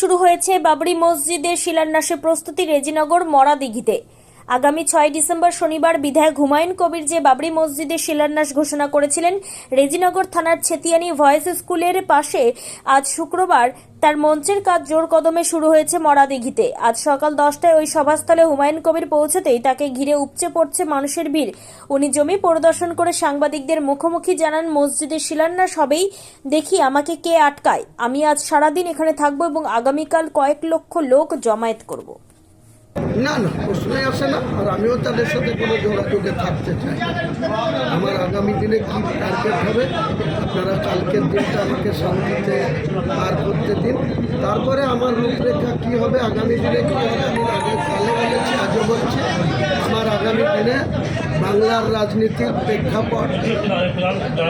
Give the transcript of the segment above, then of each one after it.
শুরু হয়েছে বাবরি মসজিদের শিলান্যাসের প্রস্তুতি রেজিনগর মরাদিঘিতে। আগামী ছয় ডিসেম্বর শনিবার বিধায়ক হুমায়ুন কবির যে বাবরি মসজিদে শিলান্যাস ঘোষণা করেছিলেন, রেজিনগর থানার ছেতিয়ানি ভয়েস স্কুলের পাশে আজ শুক্রবার তার মঞ্চের কাজ জোর কদমে শুরু হয়েছে মরাদিঘিতে আজ সকাল দশটায় ওই সভাস্থলে হুমায়ুন কবির পৌঁছতেই তাকে ঘিরে উপচে পড়ছে মানুষের ভিড়। উনি জমি পরিদর্শন করে সাংবাদিকদের মুখোমুখি জানান, মসজিদের শিলান্যাস হবেই, দেখি আমাকে কে আটকায়। আমি আজ সারাদিন এখানে থাকব এবং আগামীকাল কয়েক লক্ষ লোক জমায়েত করব। না না, প্রশ্নই আসে না, আর আমিও তাদের সাথে কোনো যোগাযোগে থাকতে চাই আমার আগামী দিনে কী টার্গেট হবে, আপনারা কালকের দিনটা আমাকে শান্তিতে পার করতে দিন। তারপরে আমার রূপরেখা কী হবে, আগামী দিনে কী হবে, আমি আগে কালে বলেছি, আজও বলছি। আমার আগামী দিনে বাংলার রাজনীতির প্রেক্ষাপট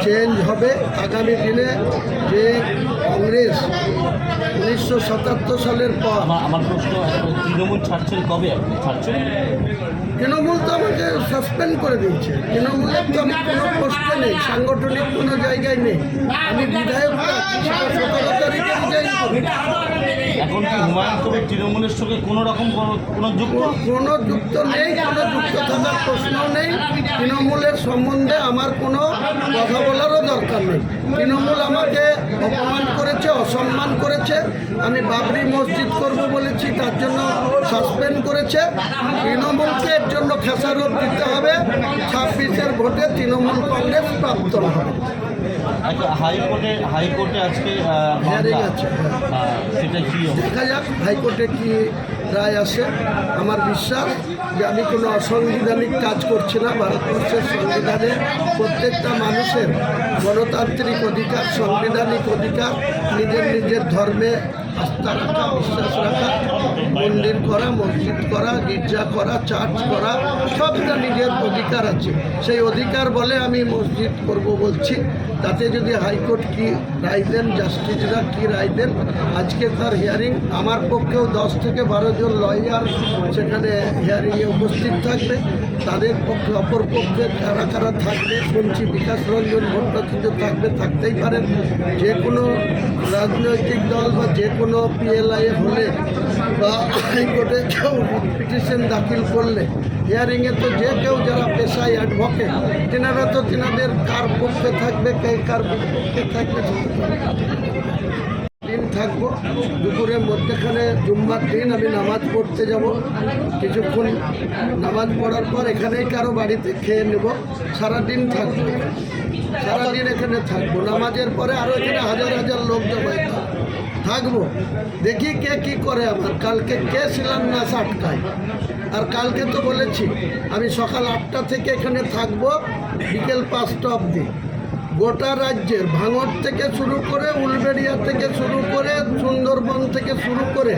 চেঞ্জ হবে। আগামী দিনে যে কংগ্রেস উনিশশো সাতাত্তর সালের পর। আমার প্রশ্ন তৃণমূল ছাড়ছেন কবে আপনি? ছাড়ছেন? তৃণমূল তো আমাকে সাসপেন্ড করে দিয়েছে। তৃণমূলের তো আমি কোনো পোস্টে নেই সাংগঠনিক কোনো জায়গায় নেই। আমি বিধায়ক সতেরো তারিখে এখন কি হুমায়ুন কবির তৃণমূলের সঙ্গে কোনো রকম কোনো- যুক্ত? কোনো- কোনো যুক্ত নেই কোনো যুক্ত থাকার প্রশ্ন নেই। তৃণমূলের সম্বন্ধে আমার কোনো কথা বলারও দরকার নেই। তৃণমূল আমাকে অপমান করেছে অসম্মান করেছে। আমি বাবরি মসজিদ করব বলেছি তার জন্য সাসপেন্ড করেছে। তৃণমূলকে এর জন্য খেসারত দিতে হবে। ছাব্বিশের ভোটে তৃণমূল কংগ্রেস প্রাপ্ত হবে। একটা হাইকোর্টে হাইকোর্টে আজকে আছে, সেটা কি দেখা যাক হাইকোর্টে কি রায় আসে। আমার বিশ্বাস যে আমি কোনো অসাংবিধানিক কাজ করছি না, ভারতবর্ষের সংবিধানে প্রত্যেকটা মানুষের গণতান্ত্রিক অধিকার, সাংবিধানিক অধিকার, নিজের নিজের ধর্মে আস্থা রাখা বিশ্বাস রাখা, মন্দির করা, মসজিদ করা, গির্জা করা চার্চ করা, সবটা নিজের অধিকার আছে। সেই অধিকার বলে আমি মসজিদ করব বলছি। তাতে যদি হাইকোর্ট কি রায় দেন জাস্টিসরা কি রায় দেন, আজকে তার হিয়ারিং আমার পক্ষেও দশ থেকে বারো জন লয়ার সেখানে হিয়ারিংয়ে উপস্থিত থাকবে। তাদের পক্ষে, অপর পক্ষে কারা কারা থাকবে শুনছি বিকাশ রঞ্জন ভট্টাচার্য থাকবে, থাকতেই পারেন যে কোনো রাজনৈতিক দল বা যে কোনো পিএলআই হলে বা হাইকোর্টে কেউ পিটিশন দাখিল করলে হিয়ারিংয়ে তো যে কেউ যারা পেশায় অ্যাডভোকেট তেনারা তো তেনাদের কার পক্ষে থাকবে, কে কার পক্ষে থাকবে থাকব। দুপুরের মধ্যেখানে জুম্মার দিন আমি নামাজ পড়তে যাব। কিছুক্ষণ নামাজ পড়ার পর এখানেই কারও বাড়িতে খেয়ে নেব। সারাদিন থাকব সারাদিন এখানে থাকব। নামাজের পরে আরও এখানে হাজার হাজার লোক জমায়েত হবে। থাকব। দেখি কে কি করে আমার কালকে কে শিলান্যাস আটকায়। আর কালকে তো বলেছি, আমি সকাল আটটা থেকে এখানে থাকব, বিকেল পাঁচটা অবধি। গোটা রাজ্যের ভাঙর থেকে শুরু করে উলবেড়িয়া থেকে শুরু করে সুন্দরবন থেকে শুরু করে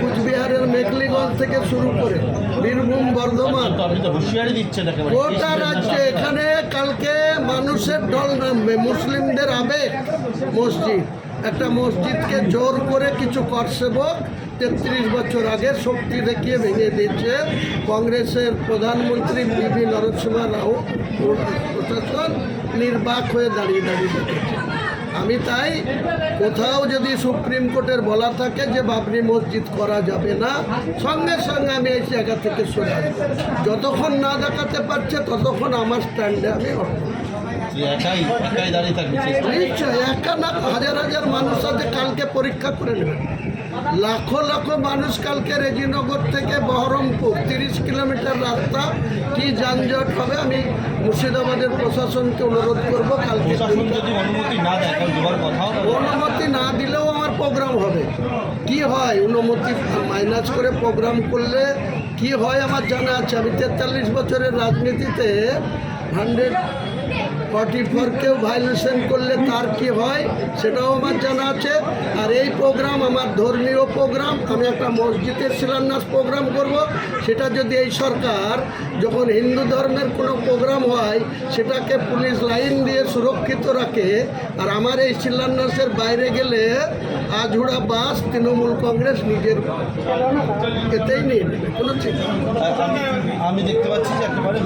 কুচবিহারের মেকলিগঞ্জ থেকে শুরু করে বীরভূম বর্ধমান। গোটা রাজ্যে এখানে কালকে মানুষের ঢল নামবে মুসলিমদের আবেগ। মসজিদ একটা মসজিদকে জোর করে কিছু করসেবক তেত্রিশ বছর আগে শক্তি দেখিয়ে ভেঙে দিয়েছে কংগ্রেসের প্রধানমন্ত্রী বিবি নরসিংহ রাও প্রশাসন নির্বাক হয়ে দাঁড়িয়ে দাঁড়িয়ে দেখেছে। আমি তাই কোথাও যদি সুপ্রিম কোর্টের বলা থাকে যে বাবরি মসজিদ করা যাবে না সঙ্গে সঙ্গে আমি এই জায়গা থেকে সরে আসব। যতক্ষণ না দেখাতে পারছে ততক্ষণ আমার স্ট্যান্ডে আমি নিশ্চয় একা না হাজার হাজার মানুষ আছে কালকে পরীক্ষা করে নেবেন লাখো লাখো মানুষ কালকে রেজিনগর থেকে বহরমপুর তিরিশ কিলোমিটার রাস্তা কি যানজট হবে আমি মুর্শিদাবাদের প্রশাসনকে অনুরোধ করব কালকে অনুমতি না দেয় অনুমতি না দিলেও আমার প্রোগ্রাম হবে। কি হয়? অনুমতি মাইনাস করে প্রোগ্রাম করলে কি হয় আমার জানা আছে। আমি তেতাল্লিশ বছরের রাজনীতিতে হান্ড্রেড ফর্টি ফোরকেও ভায়োলেশন করলে তার কি হয় সেটাও আমার জানা আছে। আর এই প্রোগ্রাম আমার ধর্মীয় প্রোগ্রাম আমি একটা মসজিদের শিলান্যাস প্রোগ্রাম করব। সেটা যদি এই সরকার যখন হিন্দু ধর্মের কোনো প্রোগ্রাম হয়, সেটাকে পুলিশ লাইন দিয়ে সুরক্ষিত রাখে, আর আমার এই শিলান্যাসের বাইরে গেলে আজহুড়া বাস তৃণমূল কংগ্রেস নিজের এতেই কোনো নেই। আমি- আমি দেখতে পাচ্ছি যে একেবারে